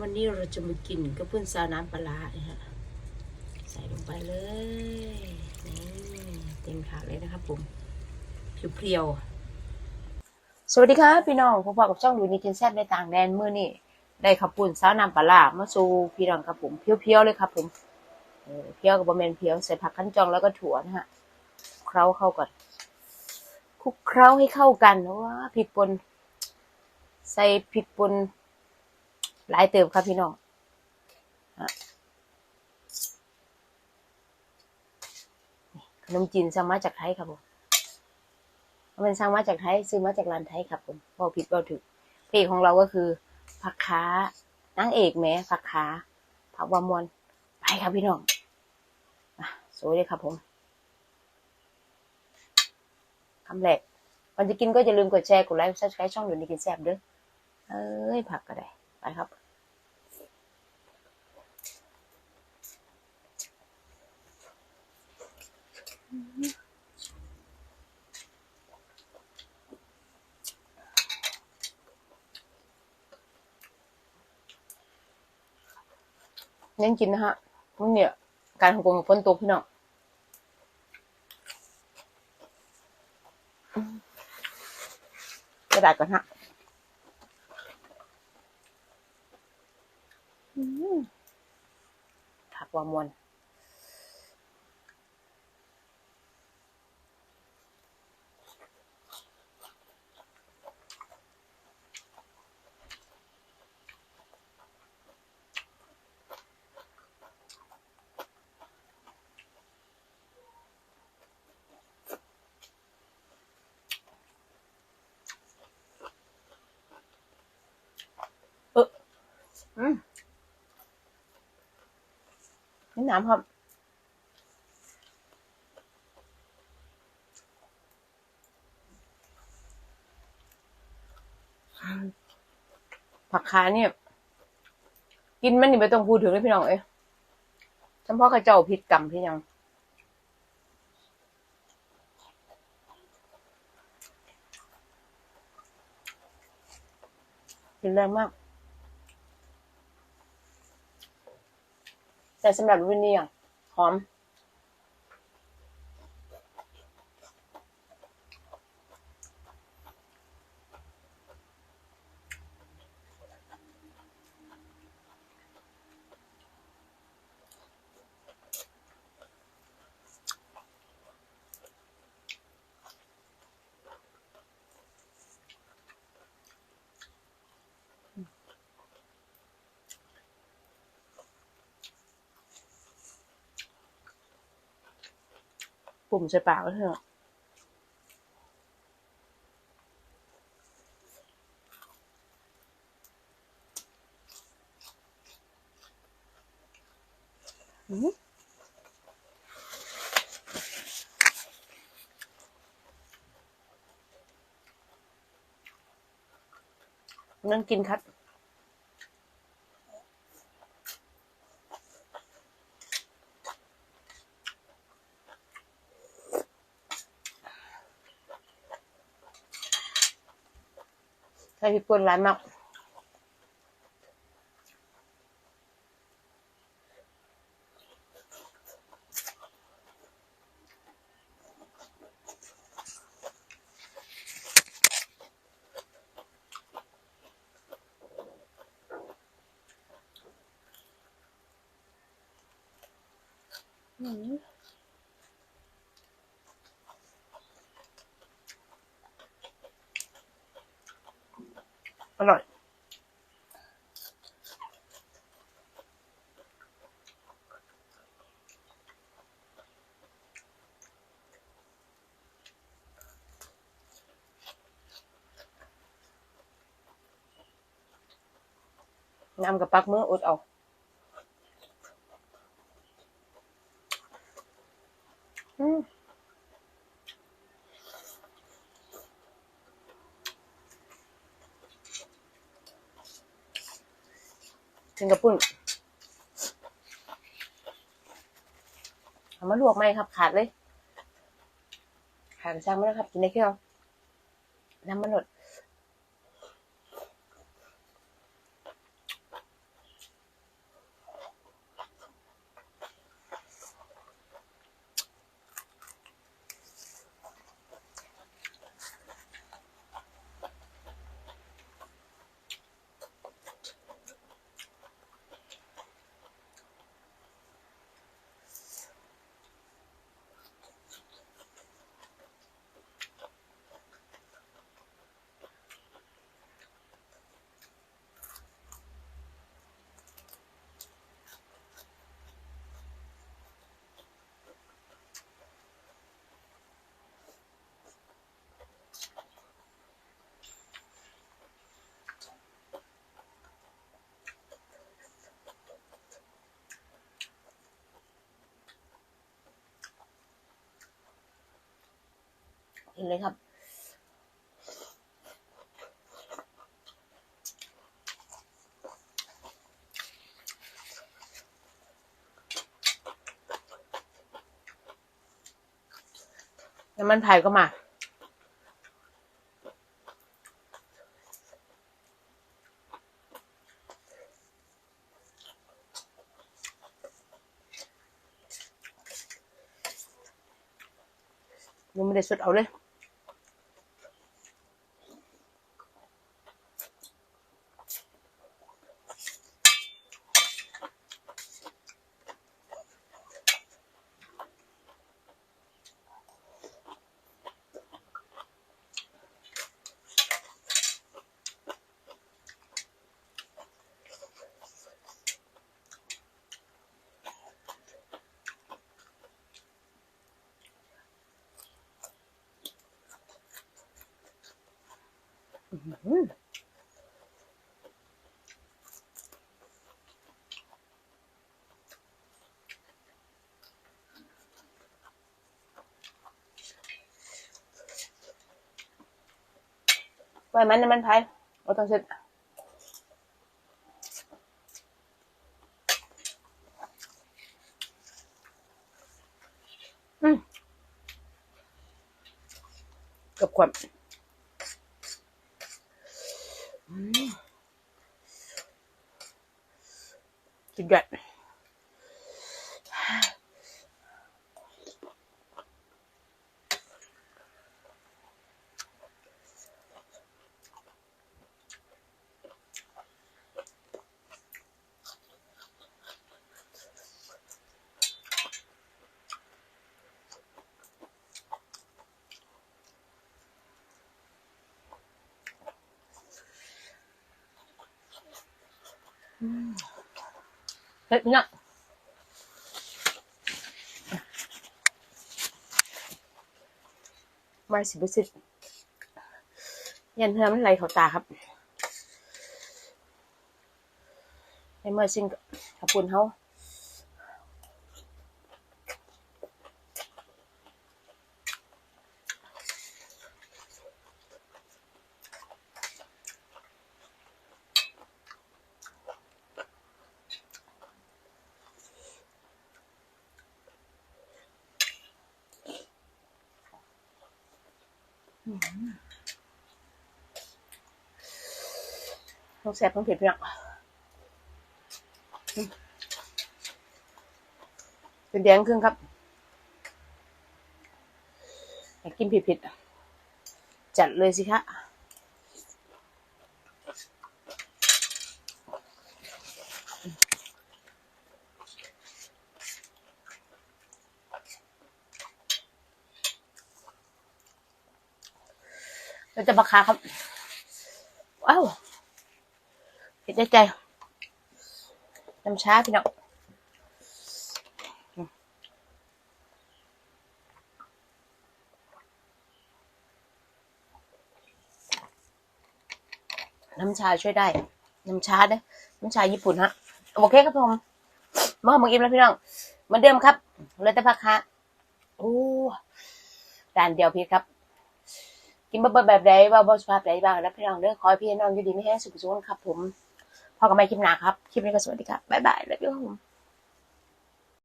วันนี้เราจะมากินกระปุ้นซาวน้ำปลานะฮะใส่ลงไปเลยนี่เต็มถาดเลยนะครับผมเพียวๆสวัสดีครับพี่น้องพบกับช่องดูนิทินแซบในต่างแดนมือนี่ได้ขับปุ่นซาวน้ำปลามาสู่พี่น้องครับผมเพียวๆเลยครับผมเพียวกับบะเมนเพียวใส่ผักขั้นจองแล้วก็ถั่วนะฮะเคล้าเข้าก่อนคลุกเคล้าให้เข้ากันว้าพริกป่นใส่พริกป่น หลายเติมครับพี่น้องขนมจีนสั่งมาจากไทยครับผมมันสั่งมาจากไทยซื้อมาจากร้านไทยครับผมพอผิดก็ถูกเพลงของเราก็คือผักค้านางเอกแม้ผักค้าผักวามวนไปครับพี่น้องอสวยเลยครับผมคำแรกก่อนจะกินก็อย่าลืมกดแชร์กดไลค์กดซับสไครต์ช่องหนูนี่กินแซ่บเด้อเอ้ยผักก็ได้ ไปครับ เน้นกินนะฮะมันเนี่ย การของกงกับฝนตกพี่น้องกระดาษก่อนฮะอืม ผักวามวนเอออืม น้ำครับผักคาเนี่ย กินมันนี่ไม่ต้องพูดถึงเลยพี่น้องเอ้ยเฉพาะกระเจ้าพิษกรรมพี่ยังกินแรงมาก แต่สำหรับวินนี่ยหอม ปุ่มใส่ปากก็เถอะนั่งกินครั บใส่พริกป่นร้ายมากอืมอร่อย น้ำกับปักมืออดเอาอืมถึงกับปุ่นเอามาลวกไหมครับ ขาดเลย ขาดช่างไม่ได้ครับ กินได้แค่น้ำมันหด กินเลยครับ น้ำมันไผ่ก็มายังไม่ได้สุดเอาเลย ไว้มันน้ำมันไผ่เราต้องเช็ดอืมกับขวดสุ ดยอด เฮ้ยพี่น้องมาสิบุสิบยันเธอมันไหลเขาตาครับในเมื่อซิงขอบคุณเขา ต้องแซ่บต้องเผ็ดพี่น้องเป็นแดงครึ่งครับอยากกินผิดๆจัดเลยสิคะ เราจะบักคาครับ ว้าวเผ็ดได้ใจน้ำช้าพี่น้องน้ำชาช่วยได้ น้ำชาเด้น้ำชาญี่ปุ่นฮะ โอเคครับผมมาหมกอิ่มแล้วพี่น้องเหมือนเดิมครับเลยแต่พักฮะโอ้ด่านเดียวพี่ครับ กินเบะแบบใดว่าบอสภาพใดบ้างนะพี่น้องเด้อขอให้พี่น้องอยู่ดีไม่แห้งสุขสุขครับผมพอกันไม่คลิปหนาครับ คลิปนี้ก็สวัสดีครับบ๊ายบายแล้วพี่ผม